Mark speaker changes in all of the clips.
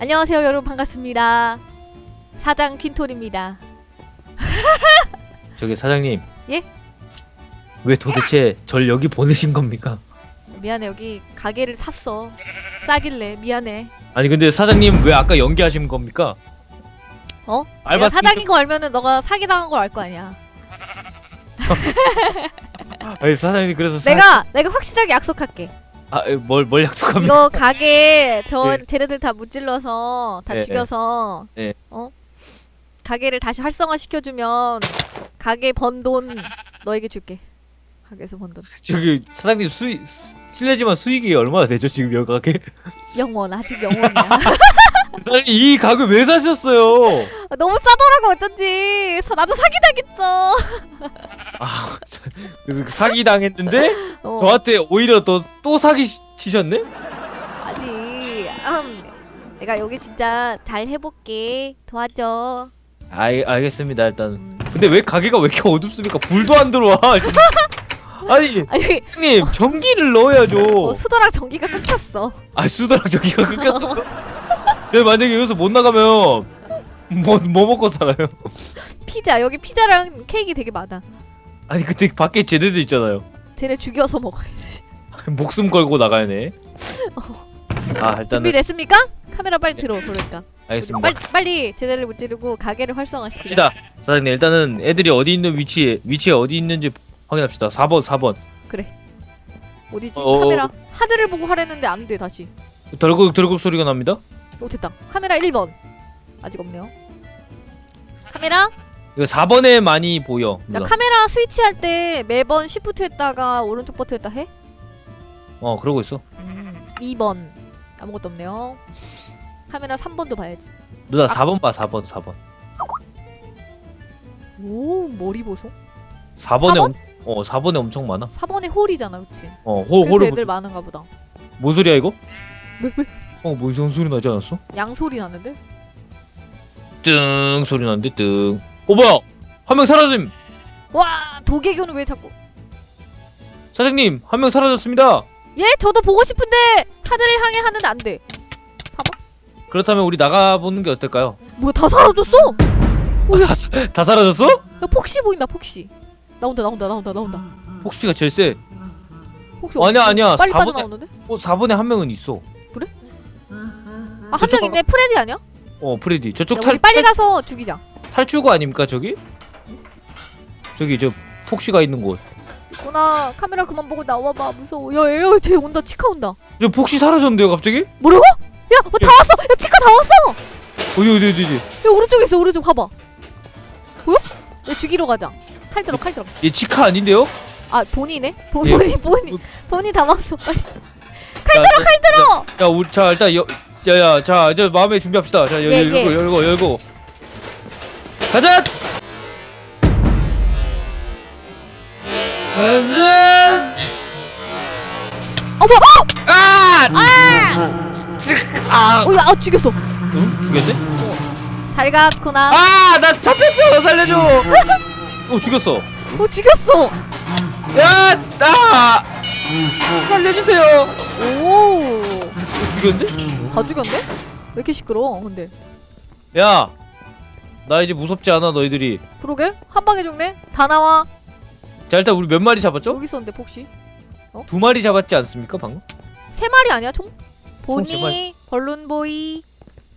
Speaker 1: 안녕하세요 여러분 반갑습니다. 사장 퀸톨입니다.
Speaker 2: 저기 사장님.
Speaker 1: 예?
Speaker 2: 왜 도대체 절 여기 보내신 겁니까?
Speaker 1: 미안해 여기 가게를 샀어. 싸길래 미안해.
Speaker 2: 아니 근데 사장님 왜 아까 연기하신 겁니까?
Speaker 1: 어?
Speaker 2: 알바
Speaker 1: 사장인 거 알면은 너가 사기 당한 걸 알 거 아니야.
Speaker 2: 아니 사장님 그래서 사...
Speaker 1: 내가 내가 확실하게 약속할게.
Speaker 2: 아뭘뭘 뭘 약속합니까?
Speaker 1: 이거 가게 저
Speaker 2: 예.
Speaker 1: 쟤네들 다 무찔러서 다
Speaker 2: 예, 예.
Speaker 1: 죽여서
Speaker 2: 예.
Speaker 1: 어 가게를 다시 활성화 시켜주면 가게 번 돈 너에게 줄게. 가게에서 번 돈.
Speaker 2: 저기 사장님 수익 수- 실례지만 수익이 얼마나 되죠 지금 여기 가게?
Speaker 1: 영원 아직 영원이야.
Speaker 2: 사장님 이 가게 왜 사셨어요?
Speaker 1: 아, 너무 싸더라고 어쩐지. 서- 나도 사기 당했어.
Speaker 2: 아 그래서 사기 당했는데
Speaker 1: 어.
Speaker 2: 저한테 오히려 더또 사기 시- 치셨네?
Speaker 1: 아니, 음, 내가 여기 진짜 잘 해볼게. 도와줘.
Speaker 2: 알 알겠습니다 일단.
Speaker 1: 음.
Speaker 2: 근데 왜 가게가 왜 이렇게 어둡습니까? 불도 안 들어와. 지금. 아니
Speaker 1: 아니,
Speaker 2: 형님 전기를 넣어야죠.
Speaker 1: 어, 수도랑 전기가 끊겼어.
Speaker 2: 아 수도랑 전기가 끊겼어. 내 만약에 여기서 못 나가면 뭐 뭐 먹고 살아요?
Speaker 1: 피자 여기 피자랑 케이크 되게 많아.
Speaker 2: 아니 그때 밖에 쟤네들 있잖아요.
Speaker 1: 쟤네 죽여서 먹어야지.
Speaker 2: 목숨 걸고 나가야네. 아 일단은
Speaker 1: 준비됐습니까? 카메라 빨리 들어. 그러니까.
Speaker 2: 알겠습니다.
Speaker 1: 빨리 빨리 쟤네를 무찌르고 가게를 활성화시키자.
Speaker 2: 시다 사장님 일단은 애들이 어디 있는 위치에 위치에 어디 있는지 확인합시다. 4번 4번.
Speaker 1: 어디지?
Speaker 2: 어,
Speaker 1: 카메라 하드를 보고 하랬는데 안 돼 다시.
Speaker 2: 덜컥 덜컥 소리가 납니다.
Speaker 1: 오 됐다. 카메라 1번. 아직 없네요. 카메라?
Speaker 2: 이거 4번에 많이 보여.
Speaker 1: 나
Speaker 2: 누나.
Speaker 1: 카메라 스위치 할 때 매번 시프트 했다가 오른쪽 버튼 했다 해?
Speaker 2: 어 그러고 있어.
Speaker 1: 음, 2번 아무것도 없네요. 카메라 3번도 봐야지.
Speaker 2: 누나 4번 봐 4번 4번.
Speaker 1: 오 머리 보소.
Speaker 2: 4번에
Speaker 1: 4번?
Speaker 2: 어 4번에 엄청 많아.
Speaker 1: 4번에 홀이잖아, 그렇지?
Speaker 2: 어 호,
Speaker 1: 그래서
Speaker 2: 호를
Speaker 1: 애들 많은가 보다.
Speaker 2: 뭔 소리야 이거?
Speaker 1: 왜 왜?
Speaker 2: 어뭐 이상한 소리 나지 않았어?
Speaker 1: 양 소리 나는데?
Speaker 2: 뜬 소리 나는데 뜬. 어 뭐야? 한 명 사라짐.
Speaker 1: 와 도개교는 왜 자꾸?
Speaker 2: 사장님 한 명 사라졌습니다.
Speaker 1: 예, 저도 보고 싶은데 하늘을 향해 하는데 안 돼. 4번?
Speaker 2: 그렇다면 우리 나가 보는 게 어떨까요?
Speaker 1: 뭐야 다 사라졌어?
Speaker 2: 아, 다, 사- 다 사라졌어?
Speaker 1: 야 폭시 보인다 폭시. 나온다 나온다 나온다 나온다.
Speaker 2: 폭시가 제일 세.
Speaker 1: 폭시
Speaker 2: 아니야,
Speaker 1: 어디-
Speaker 2: 아니야.
Speaker 1: 빨리
Speaker 2: 4번에
Speaker 1: 빠져나오는데?
Speaker 2: 어 4번에 한 명은 있어.
Speaker 1: 아한명
Speaker 2: 저쪽
Speaker 1: 있네 프레디 아니야?
Speaker 2: 어 프레디. 저쪽
Speaker 1: 야,
Speaker 2: 탈
Speaker 1: 우리 빨리 가서 죽이자.
Speaker 2: 탈출구 아닙니까 저기? 저기 저 폭시가 있는 곳.
Speaker 1: 누나 카메라 그만 보고 나와봐 무서워. 야얘 쟤 온다 치카 온다.
Speaker 2: 저 폭시 사라졌는데요 갑자기?
Speaker 1: 뭐라고? 야, 어, 다 왔어! 야, 치카 다 왔어!
Speaker 2: 어디 어디 어디 어디?
Speaker 1: 야, 오른쪽에 있어, 오른쪽 봐봐. 보여? 야, 죽이러 가자. 칼 들어, 칼 들어.
Speaker 2: 얘 치카 아닌데요?
Speaker 1: 아, 본이네? 본,
Speaker 2: 예.
Speaker 1: 본이, 본이, 본이 다 왔어. 빨리.
Speaker 2: 칼 들어 칼 들어. 야 우리 자 일단 여 야야 자 이제 마음에 준비합시다. 자 열,
Speaker 1: 예,
Speaker 2: 열고
Speaker 1: 예.
Speaker 2: 열고 열고. 가자. 가자.
Speaker 1: 어머!
Speaker 2: 아!
Speaker 1: 아!
Speaker 2: 아!
Speaker 1: 어, 야, 아, 죽였어.
Speaker 2: 응? 죽였네?
Speaker 1: 잘 가, 코나.
Speaker 2: 아! 나 잡혔어! 나 살려줘! 어 죽였어.
Speaker 1: 어, 죽였어.
Speaker 2: 야! 나! 살려주세요.
Speaker 1: 오.
Speaker 2: 어, 죽였는데?
Speaker 1: 다 죽였네? 왜 이렇게 시끄러워, 근데.
Speaker 2: 야! 나 이제 무섭지 않아 너희들이.
Speaker 1: 그러게? 한 방에 죽네? 다 나와.
Speaker 2: 자 일단 우리 몇 마리 잡았죠?
Speaker 1: 여기 있었는데, 폭시.
Speaker 2: 두 마리 잡았지 않습니까 방금?
Speaker 1: 세 마리 아니야, 총?
Speaker 2: 세
Speaker 1: 보니,
Speaker 2: 마리.
Speaker 1: 벌룬보이,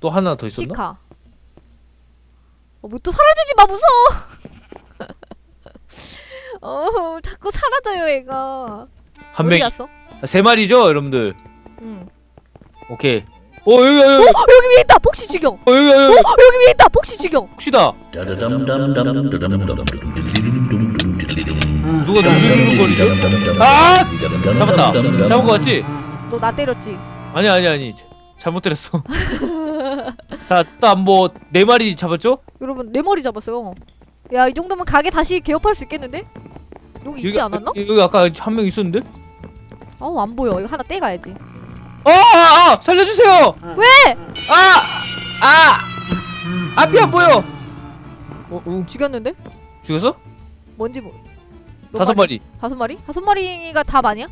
Speaker 2: 또 하나 더 있었나?
Speaker 1: 치카. 어, 뭐 또 사라지지 마, 무서워. 어, 자꾸 사라져요, 얘가.
Speaker 2: 한
Speaker 1: 어디
Speaker 2: 명이
Speaker 1: 갔어?
Speaker 2: 세 마리죠 여러분들.
Speaker 1: 응.
Speaker 2: 오케이. 어 여기 여기
Speaker 1: 어,
Speaker 2: 여기
Speaker 1: 여기 위에 있다. 복시 죽여. 어,
Speaker 2: 어, 여기 여기 여기
Speaker 1: 여기 위에 있다. 복시 죽여.
Speaker 2: 혹시다 누가 누르는 거리죠? 아! 잡았다. 잡은 거 같지?
Speaker 1: 너 나 때렸지?
Speaker 2: 아니 아니 아니 잘못 때렸어. 자, 일단 뭐네 마리 잡았죠?
Speaker 1: 여러분 내 머리 잡았어요. 야, 이 정도면 가게 다시 개업할 수 있겠는데? 여기 있지 않았나?
Speaker 2: 여기, 여기 아까 한 명 있었는데?
Speaker 1: 아우 안 보여. 이거 하나 떼가야지.
Speaker 2: 아, 아, 아 살려주세요.
Speaker 1: 왜?
Speaker 2: 아, 아, 앞이 안 보여. 어, 어,
Speaker 1: 죽였는데?
Speaker 2: 죽였어?
Speaker 1: 뭔지 뭐? 몇
Speaker 2: 다섯 마리.
Speaker 1: 다섯 마리? 다섯 마리가 답 아니야?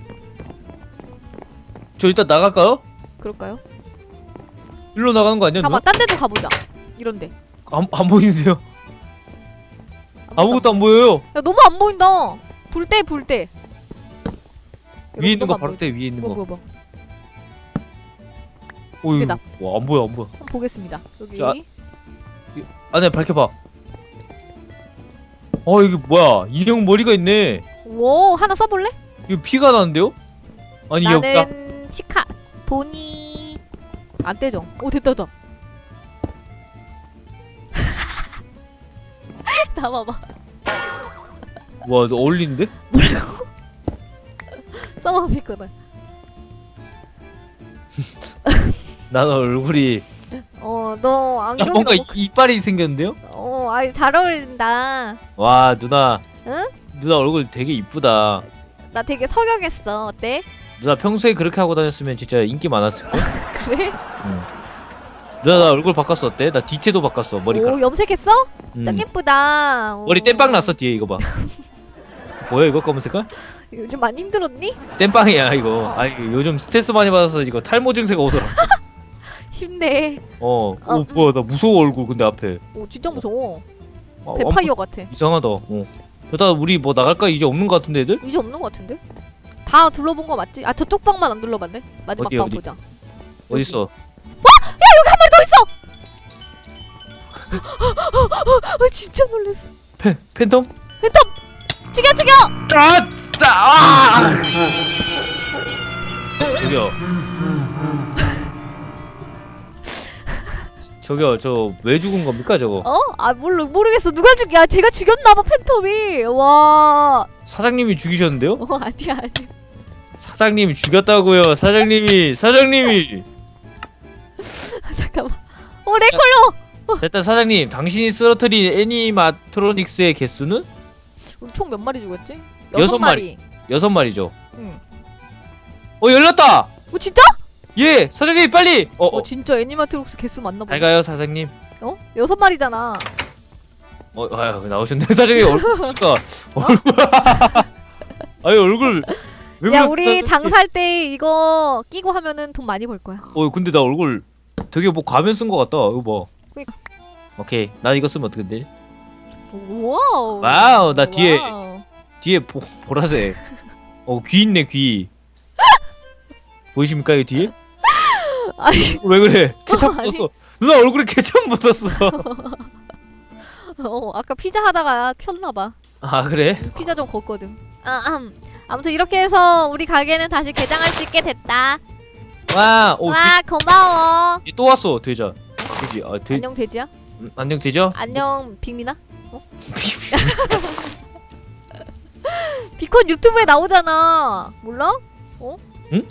Speaker 2: 저 일단 나갈까요?
Speaker 1: 그럴까요?
Speaker 2: 일로 나가는 거 아니야?
Speaker 1: 가만 딴 데도 가보자 이런데
Speaker 2: 안, 안 보이는데요? 아무것도 안 보여요
Speaker 1: 야 너무 안 보인다 불 때 불 때
Speaker 2: 위에 있는 거 바로 때 위에 있는
Speaker 1: 뭐거뭐 뭐
Speaker 2: 어이
Speaker 1: 나.
Speaker 2: 와안 보여 안 보여
Speaker 1: 보겠습니다 여기
Speaker 2: 자. 안에 밝혀봐 어 이게 뭐야 인형 머리가 있네
Speaker 1: 오 하나 써볼래?
Speaker 2: 이거 피가 나는데요? 아니 여기다
Speaker 1: 나는 치카 보니 안 떼죠 오 됐다 됐다 나 봐봐
Speaker 2: 와, 너 어울리는데?
Speaker 1: 써봐 비거나
Speaker 2: 나는 얼굴이
Speaker 1: 어너
Speaker 2: 아,
Speaker 1: 안경
Speaker 2: 뭔가
Speaker 1: 너무
Speaker 2: 이, 이빨이 생겼는데요?
Speaker 1: 어 아이 잘 어울린다
Speaker 2: 와 누나
Speaker 1: 응?
Speaker 2: 누나 얼굴 되게 이쁘다
Speaker 1: 나 되게 석역했어 어때?
Speaker 2: 누나 평소에 그렇게 하고 다녔으면 진짜 인기 많았을 걸?
Speaker 1: 그래?
Speaker 2: 누나 나 얼굴 바꿨어 어때? 나 뒤태도 바꿨어 머리카락
Speaker 1: 오 염색했어?
Speaker 2: 음.
Speaker 1: 짱 예쁘다 오.
Speaker 2: 머리 땜빵 났어 뒤에 이거 봐 뭐야 이거 검은 색깔?
Speaker 1: 요즘 많이 힘들었니?
Speaker 2: 땜빵이야 이거
Speaker 1: 어.
Speaker 2: 아 이거 요즘 스트레스 많이 받아서 이거 탈모 증세가 오더라
Speaker 1: 힘내
Speaker 2: 어,
Speaker 1: 어,
Speaker 2: 오
Speaker 1: 음.
Speaker 2: 뭐야 나 무서워 얼굴 근데 앞에
Speaker 1: 오 진짜 무서워
Speaker 2: 아,
Speaker 1: 베파이어 같아
Speaker 2: 완전 이상하다 어 일단 우리 뭐 나갈까 이제 없는 거 같은데 애들?
Speaker 1: 이제 없는 것 같은데? 다 둘러본 거 맞지? 아 저쪽 방만 안 둘러봤네 마지막
Speaker 2: 어디,
Speaker 1: 방
Speaker 2: 어디?
Speaker 1: 보자
Speaker 2: 어딨어?
Speaker 1: 아 진짜 놀랐어
Speaker 2: 팬, 팬텀?
Speaker 1: 죽여 죽여!
Speaker 2: 아! 아! 저기요. 저기요, 저 왜 죽은 겁니까, 저거?
Speaker 1: 어? 아 모르, 모르겠어 누가 죽.. 야 제가 죽였나봐 팬텀이 와..
Speaker 2: 사장님이 죽이셨는데요?
Speaker 1: 어 아니야 아니야
Speaker 2: 사장님이 죽였다고요, 사장님이, 사장님이.
Speaker 1: 잠깐만 어 렉걸려!
Speaker 2: 자, 일단 사장님, 당신이 쓰러뜨린 애니마트로닉스의 개수는
Speaker 1: 우리 총몇 마리 죽였지?
Speaker 2: 여섯
Speaker 1: 마리
Speaker 2: 여섯 마리죠.
Speaker 1: 응.
Speaker 2: 어, 열렸다.
Speaker 1: 어 진짜?
Speaker 2: 예, 사장님 빨리. 어,
Speaker 1: 어,
Speaker 2: 어.
Speaker 1: 진짜 애니마트록스 개수 맞나 보네
Speaker 2: 잘 가요, 사장님.
Speaker 1: 어? 여섯 마리잖아
Speaker 2: 어, 아유, 나오셨네. 사장님 얼굴 보니까 얼굴. 아유, 얼굴. 왜
Speaker 1: 야
Speaker 2: 그랬어,
Speaker 1: 우리
Speaker 2: 사장님?
Speaker 1: 장사할 때 이거 끼고 하면은 돈 많이 벌 거야
Speaker 2: 어 근데 나 얼굴 되게 뭐 가면 쓴 거 같다 이거 봐
Speaker 1: 그니까.
Speaker 2: 오케이 나 이거 쓰면 어떻게 돼?
Speaker 1: 와우
Speaker 2: 와우, 나 뒤에-
Speaker 1: 와우.
Speaker 2: 뒤에 보, 보라색 어 귀 있네 귀 보이십니까 이 뒤에?
Speaker 1: 아니
Speaker 2: 왜 그래 케첩
Speaker 1: 아니.
Speaker 2: 묻었어 누나 얼굴에 케첩 묻었어
Speaker 1: 어 아까 피자 하다가 켰나봐
Speaker 2: 아 그래?
Speaker 1: 피자 좀 걷거든 아, 음. 아무튼 이렇게 해서 우리 가게는 다시 개장할 수 있게 됐다
Speaker 2: 와, 오,
Speaker 1: 와 고마워
Speaker 2: 돼, 또 왔어 돼자 돼지 아 돼,
Speaker 1: 안녕 돼지야
Speaker 2: 음, 안녕 돼죠?
Speaker 1: 안녕 빅민아 어? 비콘 유튜브에 나오잖아 몰라? 어?
Speaker 2: 응?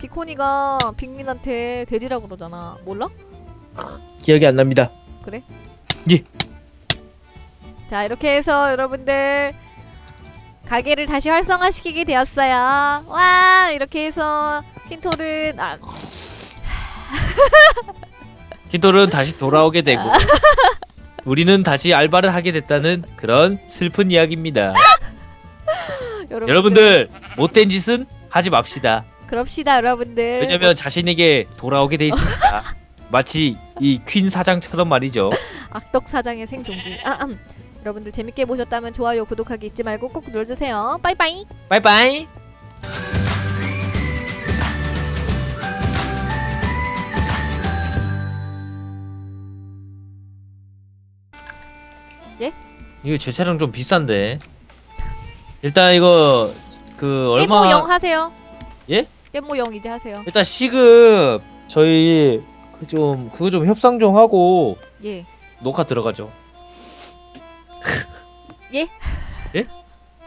Speaker 1: 비콘이가 빅민한테 돼지라고 그러잖아. 몰라?
Speaker 2: 기억이 안 납니다.
Speaker 1: 자 이렇게 해서 여러분들 가게를 다시 활성화시키게 되었어요. 와 이렇게 해서 킨토는 아.
Speaker 2: 키토는 다시 돌아오게 되고 우리는 다시 알바를 하게 됐다는 그런 슬픈 이야기입니다.
Speaker 1: 여러분들,
Speaker 2: 여러분들 못된 짓은 하지 맙시다
Speaker 1: 그럽시다 여러분들
Speaker 2: 왜냐면 자신에게 돌아오게 돼 있습니다. 마치 이 퀸 사장처럼 말이죠.
Speaker 1: 악덕 사장의 생존기 아, 음. 여러분들 재밌게 보셨다면 좋아요 구독하기 잊지 말고 꼭 눌러주세요 빠이빠이
Speaker 2: 빠이빠이.
Speaker 1: 예?
Speaker 2: 이거 제 차량 좀 비싼데. 일단 이거 그 얼마
Speaker 1: 깨모 영 하세요
Speaker 2: 예?
Speaker 1: 영 이제 하세요
Speaker 2: 일단 시급 저희 그 좀 그거 좀 협상 좀 하고
Speaker 1: 예
Speaker 2: 녹화 들어가죠.
Speaker 1: 예?
Speaker 2: 예?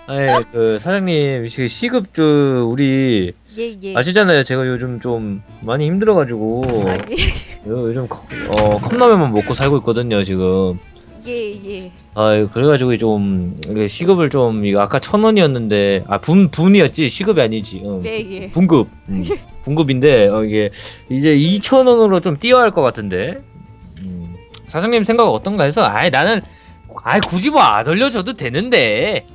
Speaker 2: 아니 그 사장님 시- 시급 저 우리
Speaker 1: 예, 예.
Speaker 2: 아시잖아요. 제가 요즘 좀 많이 힘들어가지고
Speaker 1: 아, 예.
Speaker 2: 요- 요즘 컵, 어, 컵라면만 먹고 살고 있거든요 지금
Speaker 1: 예, 예.
Speaker 2: 아 그래가지고 좀 이게 시급을 좀 이거 아까 천 원이었는데 아 분 분이었지? 시급이 아니지. 응.
Speaker 1: 예, 예.
Speaker 2: 분급. 음, 분급인데 어, 이게 이제 2천 원으로 좀 뛰어야 할 것 같은데. 음, 사장님 생각 어떤가 해서 아이 나는 아이 굳이 뭐 안 올려줘도 되는데.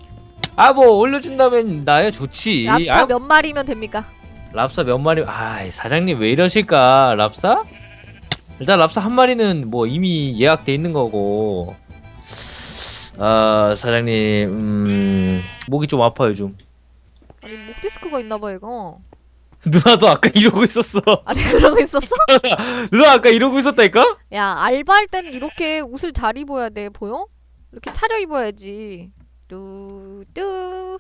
Speaker 2: 아 뭐 올려준다면 나야 좋지.
Speaker 1: 랍스터
Speaker 2: 아,
Speaker 1: 몇 마리면 됩니까?
Speaker 2: 랍스터 몇 마리 아 사장님 왜 이러실까? 랍스터 일단 랍스터 한 마리는 뭐 이미 예약돼 있는 거고 아 사장님 음 목이 좀 아파요 좀
Speaker 1: 아니 목 디스크가 있나봐 이거.
Speaker 2: 누나도 아까 이러고 있었어
Speaker 1: 아니 그러고 있었어?
Speaker 2: 누나 아까 이러고 있었다니까?
Speaker 1: 야 알바할 땐 이렇게 옷을 잘 입어야 돼 보여? 이렇게 차려 입어야지. 뚜뚜.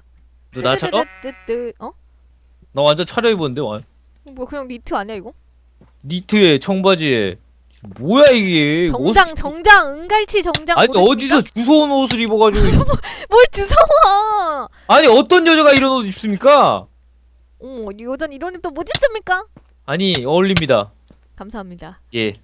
Speaker 2: 누나처럼?
Speaker 1: 뜨뜨뜨뜨. 어?
Speaker 2: 나 완전 차려입었는데 완
Speaker 1: 뭐 그냥 니트 아니야 이거?
Speaker 2: 니트에 청바지에 뭐야 이게
Speaker 1: 정장
Speaker 2: 옷-
Speaker 1: 정장 은갈치 정장.
Speaker 2: 아니
Speaker 1: 모르십니까?
Speaker 2: 어디서 주워온 옷을 입어가지고
Speaker 1: 뭘 주워와?
Speaker 2: 아니 어떤 여자가 이런 옷 입습니까?
Speaker 1: 어 여전 이런 입도 못 입습니까?
Speaker 2: 아니 어울립니다
Speaker 1: 감사합니다.
Speaker 2: 예